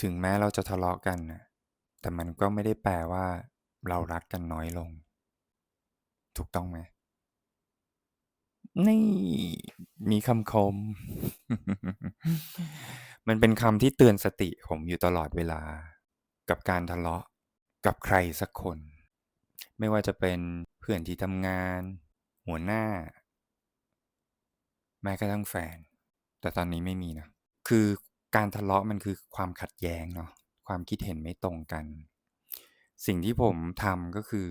ถึงแม้เราจะทะเลาะกันน่ะแต่มันก็ไม่ได้แปลว่า เรารักกันน้อยลง ถูกต้องไหม?นี่มีคำคม มันเป็นคำที่เตือนสติผมอยู่ตลอดเวลา กับการทะเลาะกับใครสักคน ไม่ว่าจะเป็นเพื่อนที่ทำงาน หัวหน้า แม้กระทั่งแฟน แต่ตอนนี้ไม่มีนะ คือ การทะเลาะมันคือความขัดแย้งเนาะความคิดเห็นไม่ตรงกัน สิ่งที่ผมทำก็คือ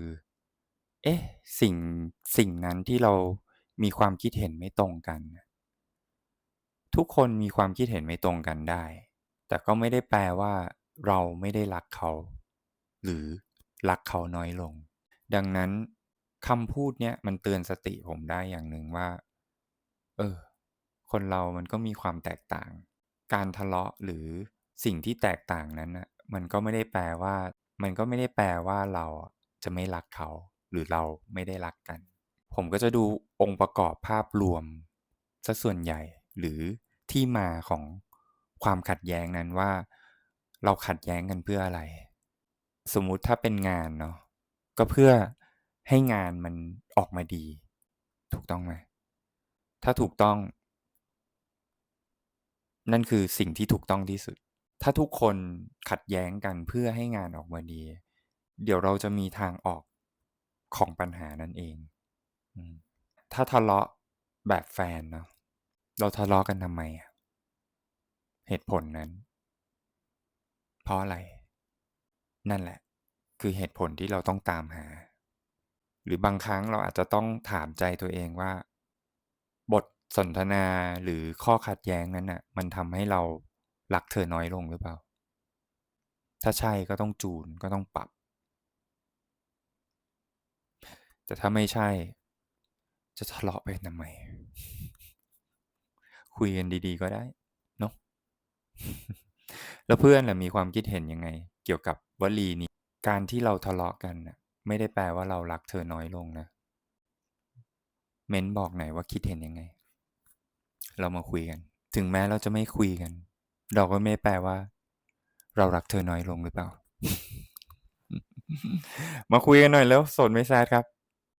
เอ๊ะ สิ่งสิ่งนั้นที่เรามีความคิดเห็นไม่ตรงกัน ทุกคนมีความคิดเห็นไม่ตรงกันได้ แต่ก็ไม่ได้แปลว่า เราไม่ได้รักเขา หรือรักเขาน้อยลง ดังนั้นคำพูดเนี้ยมันเตือนสติผมได้อย่างหนึ่งว่า เออ คนเรามันก็มีความแตกต่าง การทะเลาะหรือสิ่งที่แตกต่างนั้นน่ะมันก็ไม่ได้แปลว่า มันก็ไม่ได้แปลว่าเราอะจะไม่รักเขา หรือเราไม่ได้รักกัน ผมก็จะดูองค์ประกอบภาพรวมเสียส่วนใหญ่หรือที่มาของความขัดแย้งนั้นว่า เราขัดแย้งกันเพื่ออะไร สมมุติถ้าเป็นงานเนาะก็เพื่อให้งานมันออกมาดี ถูกต้องไหม?ถ้าถูกต้อง นั่นคือสิ่งที่ถูกต้องที่สุด ถ้าทุกคนขัดแย้งกันเพื่อให้งานออกมาดี เดี๋ยวเราจะมีทางออกของปัญหานั้นเอง ถ้าทะเลาะแบบแฟนเนาะเราทะเลาะกันทำไมอะ?เหตุผลนั้น เพราะอะไร?นั่นแหละ คือเหตุผลที่เราต้องตามหา หรือบางครั้งเราอาจจะต้องถามใจตัวเองว่า บท สนทนาหรือข้อขัดแย้งนั้นน่ะ มันทำให้เรารักเธอน้อยลงหรือเปล่า?ถ้าใช่ก็ต้องจูนก็ต้องปรับ แต่ถ้าไม่ใช่ จะทะเลาะไปทำไม?คุยกันดีๆก็ได้เนาะแล้วเพื่อนล่ะมีความคิดเห็นยังไง เกี่ยวกับวลีนี้?การที่เราทะเลาะกันน่ะ ไม่ได้แปลว่าเรารักเธอน้อยลงนะ เม้นบอกหน่อยว่าคิดเห็นยังไง? เรามาคุยกัน ถึงแม้เราจะไม่คุยกัน เราก็ไม่แปลว่า เรารักเธอน้อยลงหรือเปล่า?มาคุยกันหน่อยแล้วสดไม่แซดครับ